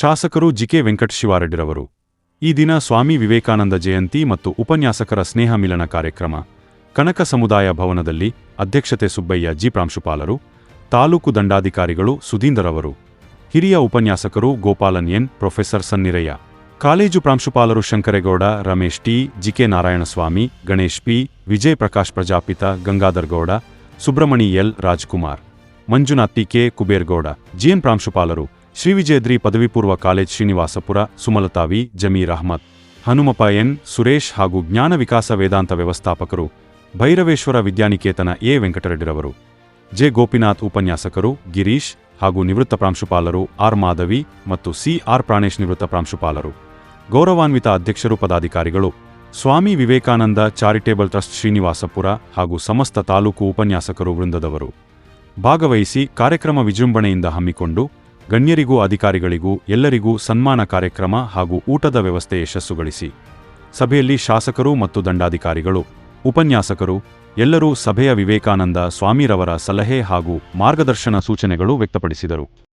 ಶಾಸಕರು ಜಿಕೆ ವೆಂಕಟಶಿವಾರೆಡ್ಡಿರವರು. ಈ ದಿನ ಸ್ವಾಮಿ ವಿವೇಕಾನಂದ ಜಯಂತಿ ಮತ್ತು ಉಪನ್ಯಾಸಕರ ಸ್ನೇಹ ಮಿಲನ ಕಾರ್ಯಕ್ರಮ. ಕನಕ ಸಮುದಾಯ ಭವನದಲ್ಲಿ ಅಧ್ಯಕ್ಷತೆ ಸುಬ್ಬಯ್ಯ ಜಿ. ಪ್ರಾಂಶುಪಾಲರು, ತಾಲೂಕು ದಂಡಾಧಿಕಾರಿಗಳು ಸುಧೀಂದರವರು. ಹಿರಿಯ ಉಪನ್ಯಾಸಕರು Gopalan N, professor Sannirayya. College ಪ್ರಾಂಶುಪಾಲರು Shankaregowda, Ramesh T, GK Narayanaswamy, Ganesh P Vijay Prakash Prajapita Gangadhar Gowda, Subramani L, Rajkumar. Manjunath T K Kubergowda GN ಪ್ರಾಂಶುಪಾಲರು ಶ್ರೀವಿಜಯದ್ರಿ ಪದವಿ ಪೂರ್ವ ಕಾಲೇಜ್ ಶ್ರೀನಿವಾಸಪುರ ಸುಮಲತಾವಿ ಜಮೀರ್ ಅಹ್ಮದ್. ಹನುಮಪ್ಪ ಎನ್ ಸುರೇಶ್ ಹಾಗೂ ಜ್ಞಾನ ವಿಕಾಸ ವೇದಾಂತ ವ್ಯವಸ್ಥಾಪಕರು, ಭೈರವೇಶ್ವರ ವಿದ್ಯಾನಿಕೇತನ ಎ. ವೆಂಕಟರೆಡ್ಡಿರವರು. ಜೆ. ಗೋಪಿನಾಥ್ ಉಪನ್ಯಾಸಕರು, ಗಿರೀಶ್ ಹಾಗೂ ನಿವೃತ್ತ ಪ್ರಾಂಶುಪಾಲರು ಆರ್. ಮಾಧವಿ ಮತ್ತು ಸಿ. ಆರ್. ಪ್ರಾಣೇಶ್ ನಿವೃತ್ತ ಪ್ರಾಂಶುಪಾಲರು. ಗೌರವಾನ್ವಿತ ಅಧ್ಯಕ್ಷರು ಪದಾಧಿಕಾರಿಗಳು, ಸ್ವಾಮಿ ವಿವೇಕಾನಂದ ಚಾರಿಟೇಬಲ್ ಟ್ರಸ್ಟ್ ಶ್ರೀನಿವಾಸಪುರ ಹಾಗೂ ಸಮಸ್ತ ತಾಲೂಕು ಉಪನ್ಯಾಸಕರು ವೃಂದದವರು. ಭಾಗವಹಿಸಿ ಕಾರ್ಯಕ್ರಮ ವಿಜೃಂಭಣೆಯಿಂದ ಹಮ್ಮಿಕೊಂಡು ಗಣ್ಯರಿಗೂ ಅಧಿಕಾರಿಗಳಿಗೂ ಎಲ್ಲರಿಗೂ ಸನ್ಮಾನ ಕಾರ್ಯಕ್ರಮ ಹಾಗೂ ಊಟದ ವ್ಯವಸ್ಥೆ ಯಶಸ್ಸುಗಳಿಸಿ. ಸಭೆಯಲ್ಲಿ ಶಾಸಕರು ಮತ್ತು ದಂಡಾಧಿಕಾರಿಗಳು, ಉಪನ್ಯಾಸಕರು, ಎಲ್ಲರೂ ಸಭೆಯ ವಿವೇಕಾನಂದ ಸ್ವಾಮಿರವರ ಸಲಹೆ ಹಾಗೂ ಮಾರ್ಗದರ್ಶನ ಸೂಚನೆಗಳು ವ್ಯಕ್ತಪಡಿಸಿದರು.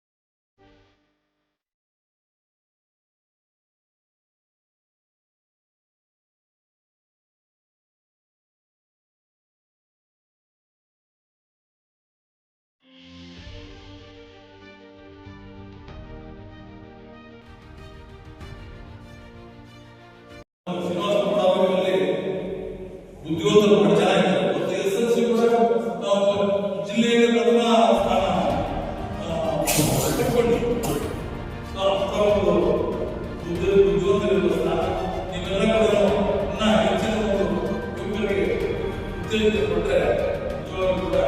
tienen que encontrar. Yo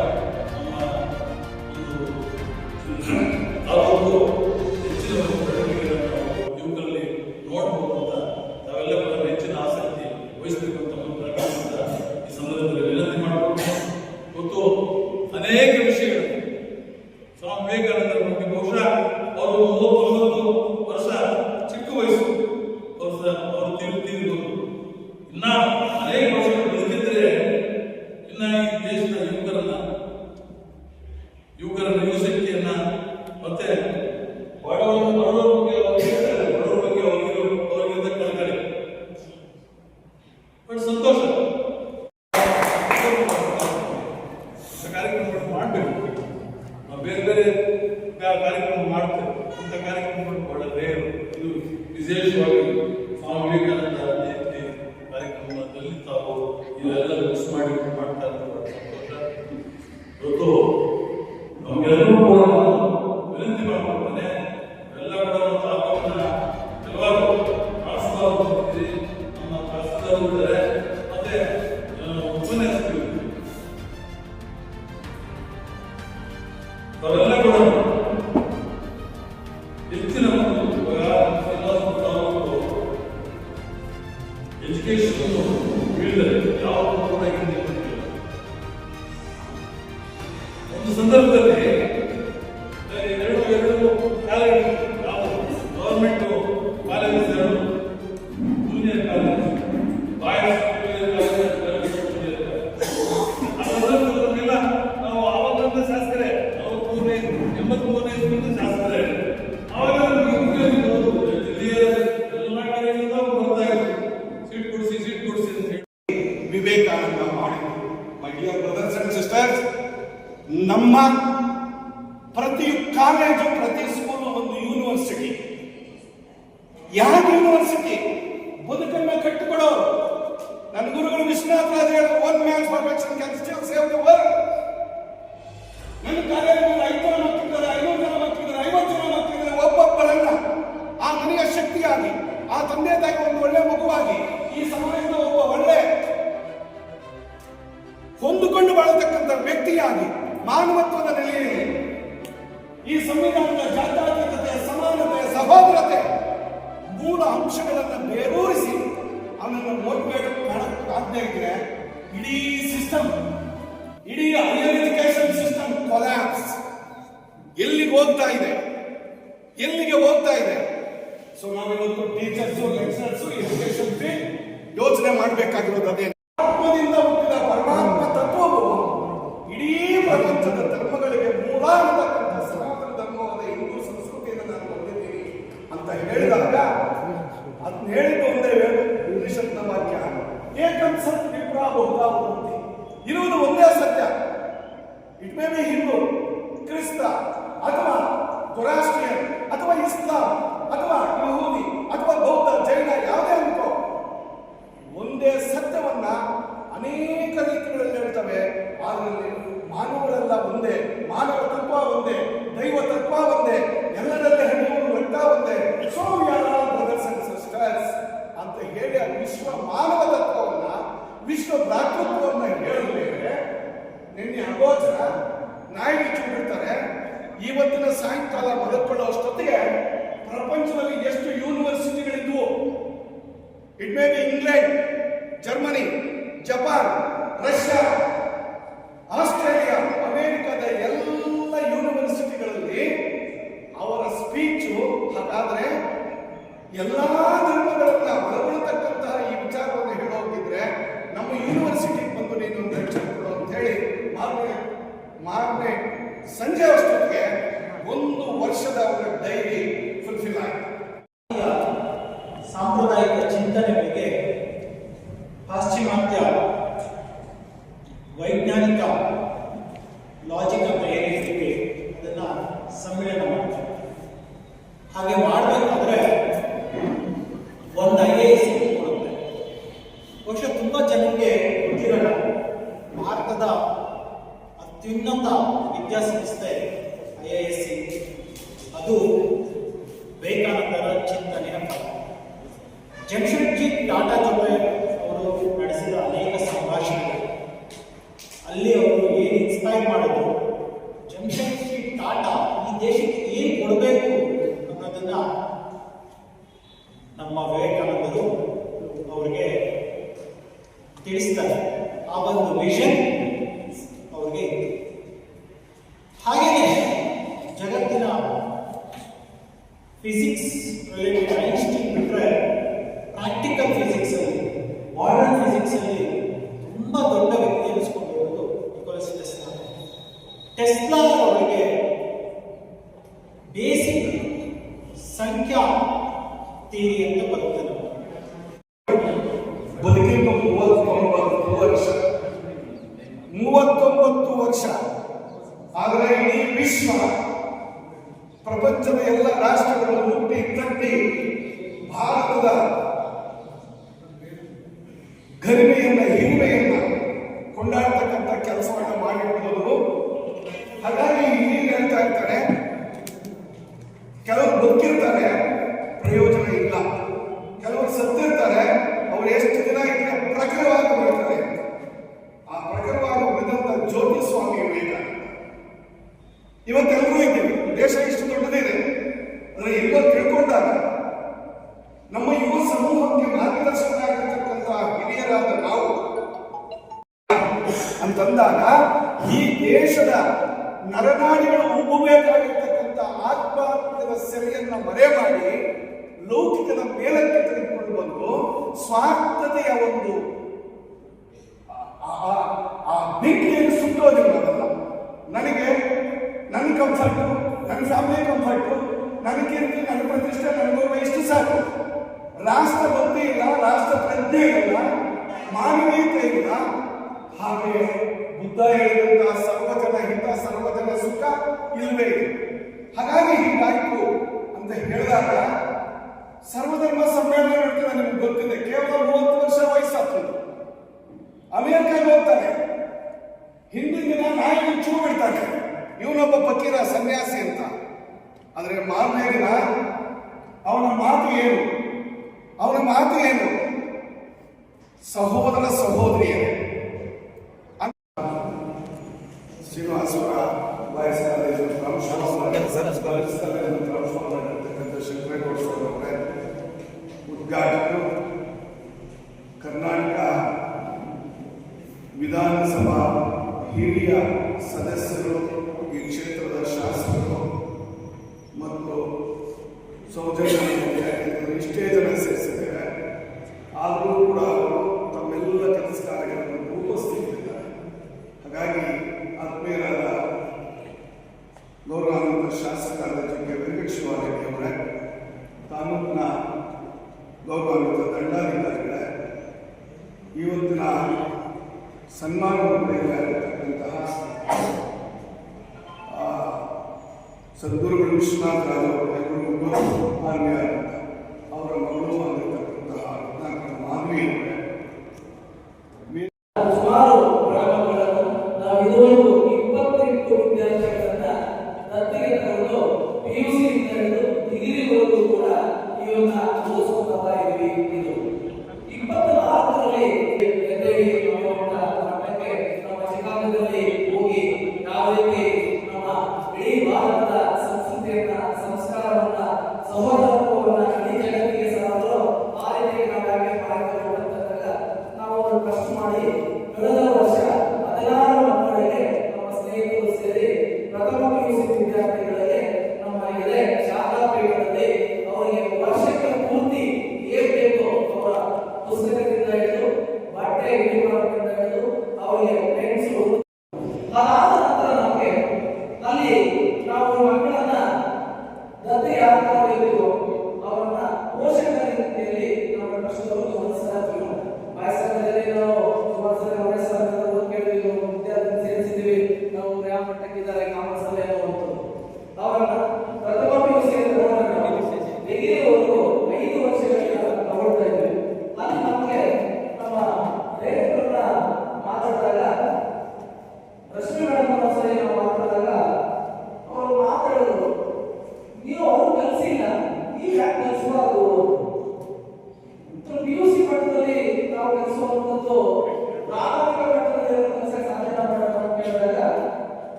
Bíblia nos Raj ಹೇಳಿದ್ರು one man perfection can still save the world ನನ್ನ ಐದು ಜನ ಮಕ್ಕಳಿದ್ದಾರೆ ಐನೂರು ಜನ ಮಕ್ಕಳಿದ್ದಾರೆ ಐವತ್ತು ಜನ ಮಕ್ಕಳಿದ್ದಾರೆ ಒಬ್ಬೊಬ್ಬರನ್ನ ಆ ಮನೆಯ ಶಕ್ತಿಯಾಗಿ, ಆ ತಂದೆ ತಾಯಿ ಒಂದು ಒಳ್ಳೆ ಮಗುವಾಗಿ, ಈ ಸಮಾಜದ ಒಬ್ಬ ಒಳ್ಳೆ ಹೊಂದಿಕೊಂಡು ಬಾಳತಕ್ಕಂಥ ವ್ಯಕ್ತಿಯಾಗಿ ಮಾನವತ್ವದ ನೆಲೆಯಲ್ಲಿ ಈ ಸಂವಿಧಾನದ ಕೊಲ್ಯಾಪ್ಸ್ ಎಲ್ಲಿಗೆ ಹೋಗ್ತಾ ಇದೆ? ಎಲ್ಲಿಗೆ ಹೋಗ್ತಾ ಇದೆ? ಸೊ ನಾವಿವತ್ತು ಟೀಚರ್ಸು ಲೆಕ್ಚರ್ಸು ಎಜುಕೇಶನ್ ಫ್ರೀ ಯೋಚನೆ ಮಾಡಬೇಕಾಗಿರೋದು ಅದೇ Coragem, até o je islam. ファステって ಅಲ್ಲಿ ಅವರು ಏನು ಇನ್ಸ್ಪೈರ್ ಮಾಡಿದ್ರು? ಜಮ್ಶೆಡ್ಜಿ ಟಾಟಾ ಈ ದೇಶಕ್ಕೆ ಏನು ಕೊಡಬೇಕು ಅನ್ನೋದನ್ನ ನಮ್ಮ ವಿವೇಕಾನಂದರು ಅವರಿಗೆ ತಿಳಿಸ್ತಾರೆ. ಆ ಒಂದು ವಿಷನ್ ಬೇಸಿಕ್ ಸಂಖ್ಯಾ ಥಿಯರಿ ಅಂತ ಬರುತ್ತದೆ ಶಾಂತತೆಯ ಒಂದು ಆ ಬಿಟ್ಟಿಯನ್ನು ಸುತ್ತೋದಿಲ್ಲ ನನಗೆ ನನ್ನ ಕಂಫರ್ಟು ನನ್ನ ಫ್ಯಾಮಿಲಿ ಕಂಫರ್ಟು ನನ್ನ ಕೀರ್ತಿ, ನನ್ನ ಪ್ರತಿಷ್ಠೆ, ನನ್ನ ಗೌರವ ಇಷ್ಟು ಸಾಕು. ರಾಷ್ಟ್ರ ಭಕ್ತಿ ಇಲ್ಲ, ರಾಷ್ಟ್ರ ಪ್ರಜ್ಞೆ ಇಲ್ಲ, ಮಾನವೀಯತೆ ಇಲ್ಲ. ಹಾಗೆ ಬುದ್ಧ ಹೇಳಿದಂತ ಸರ್ವಜನ ಹಿತ, ಸರ್ವಜನ ಸುಖ ಇಲ್ಲವೇ ಹಾಗಾಗಿ ಹೀಗಾಯ್ತು ಅಂತ ಹೇಳಿದಾಗ ಸರ್ವಧರ್ಮ ಸಮ್ಮೇಳನ ನಡೀತದೆ ನಿಮ್ಗೆ ಗೊತ್ತಿದೆ. ಕೇವಲ ಮೂವತ್ತು ವರ್ಷ ವಯಸ್ಸಾಗ್ತದೆ ಅಮೆರಿಕಾಗೆ ಹೋಗ್ತಾನೆ. ಹಿಂದಿನ ದಿನ ನಾಯಿ ಚೂ ಬಿಡ್ತಾನೆ. ಇವನೊಬ್ಬ ಪಕೀರ ಸನ್ಯಾಸಿ ಅಂತ. ಆದರೆ ಮಾರನೇ ದಿನ ಅವನ ಮಾತು ಏನು? ಅವನ ಮಾತು ಏನು? ಸಹೋದರ ಸಹೋದರಿಯರು. ಸೌಜನ್ಯ ಇಷ್ಟೇ ಜನ ಸೇರಿಸಿದ್ದಾರೆ. ಆದರೂ ಕೂಡ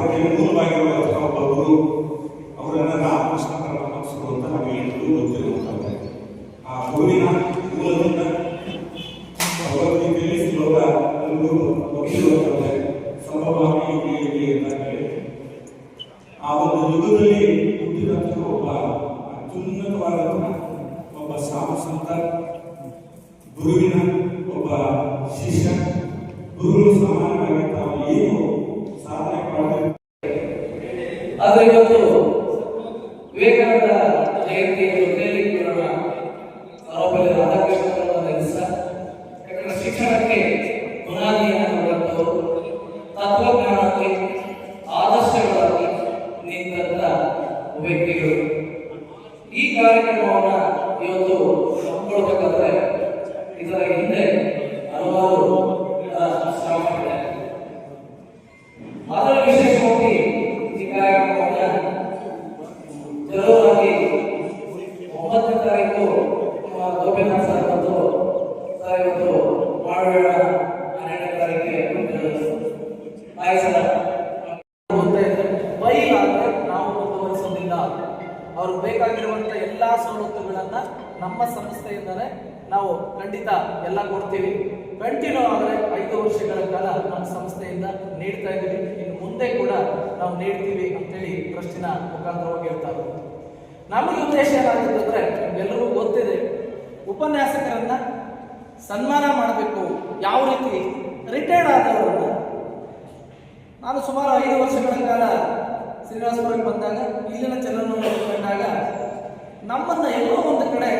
നമുക്ക് മുമ്പ് ഭയങ്കര अदर विवेकानंद जयंती ಮುಖ್ಯವಾಗಿ ಒಂಬತ್ತನೇ ತಾರೀಕು ಗೋಪಿನಾಥ್ ಸರ್ ಸರ್ ಇವತ್ತು ಹನ್ನೆರಡನೇ ತಾರೀಕಿಗೆ ಆದರೆ ನಾವು ಮುಂದುವರಿಸೋದಿಲ್ಲ ಅವ್ರಿಗೆ ಬೇಕಾಗಿರುವಂತ ಎಲ್ಲಾ ಸವಲತ್ತುಗಳನ್ನ ನಮ್ಮ ಸಂಸ್ಥೆಯಿಂದಲೇ ನಾವು ಖಂಡಿತ ಎಲ್ಲ ಕೊಡ್ತೀವಿ. ನಮಗೆ ಉದ್ದೇಶ ಏನಾಗಿತ್ತು ಅಂದರೆ ಎಲ್ಲರೂ ಗೊತ್ತಿದೆ, ಉಪನ್ಯಾಸಕರನ್ನ ಸನ್ಮಾನ ಮಾಡಬೇಕು, ಯಾವ ರೀತಿ ರಿಟೈರ್ಡ್ ಆದವರನ್ನು. ನಾನು ಸುಮಾರು ಐದು ವರ್ಷಗಳ ಕಾಲ ಶ್ರೀನಿವಾಸಪುರಕ್ಕೆ ಬಂದಾಗ, ಇಲ್ಲಿನ ಜನರನ್ನು ಕಂಡಾಗ ನಮ್ಮನ್ನು ಎಲ್ಲೋ ಒಂದು ಕಡೆ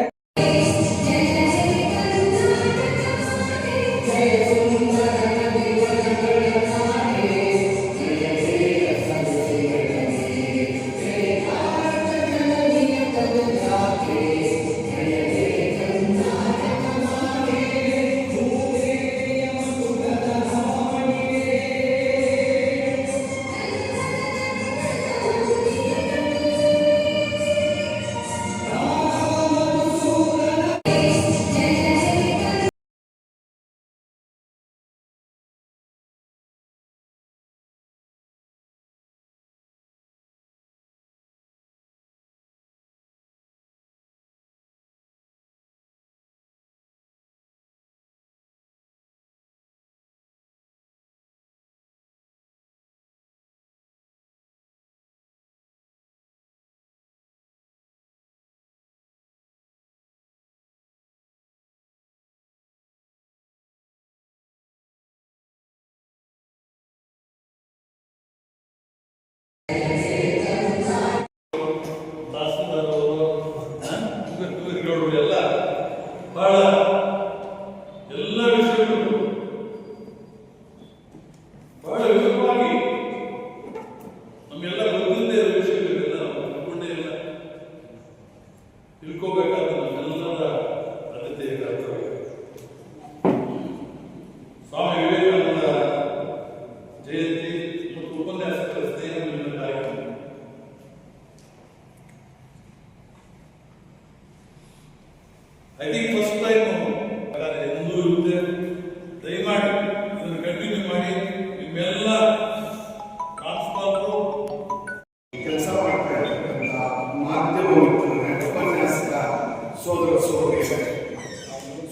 ವರ್ಷ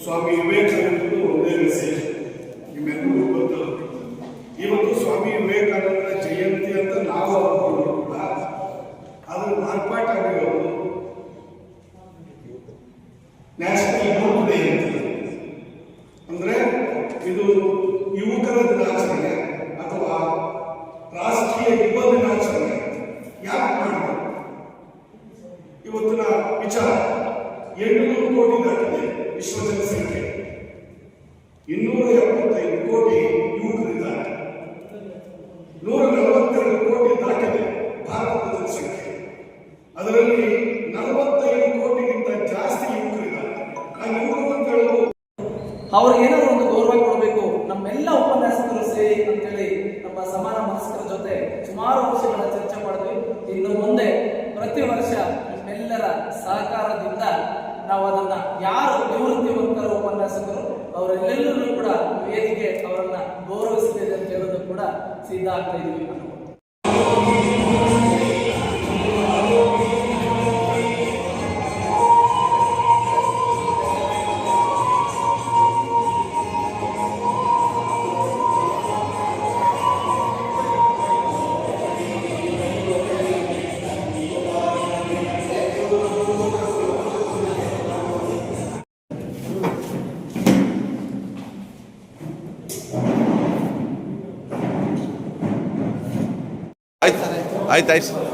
ಸ್ವಾಮಿ ವಿವೇಕಾನಂದರು ಒಂದೇ ಮೆಸೇಜ್ ನಿಮ್ಮೆಲ್ಲರಿಗೂ ಗೊತ್ತಲ್ಲ ಇವತ್ತು ಸ್ವಾಮಿ ವಿವೇಕಾನಂದರ ಜಯಂತಿ ಅಂತ ನಾವು ನೂರ ಎಪ್ಪತ್ತೈದು ಕೋಟಿ ಯುವಕರಿದ್ದಾರೆ. ನೂರ ನಲವತ್ತೆರಡು ಕೋಟಿ ದಾಟಿದೆ ಭಾರತದ ಜನಸಂಖ್ಯೆ ಅದರಲ್ಲಿ சீதார்த்த இது Hi, Dave.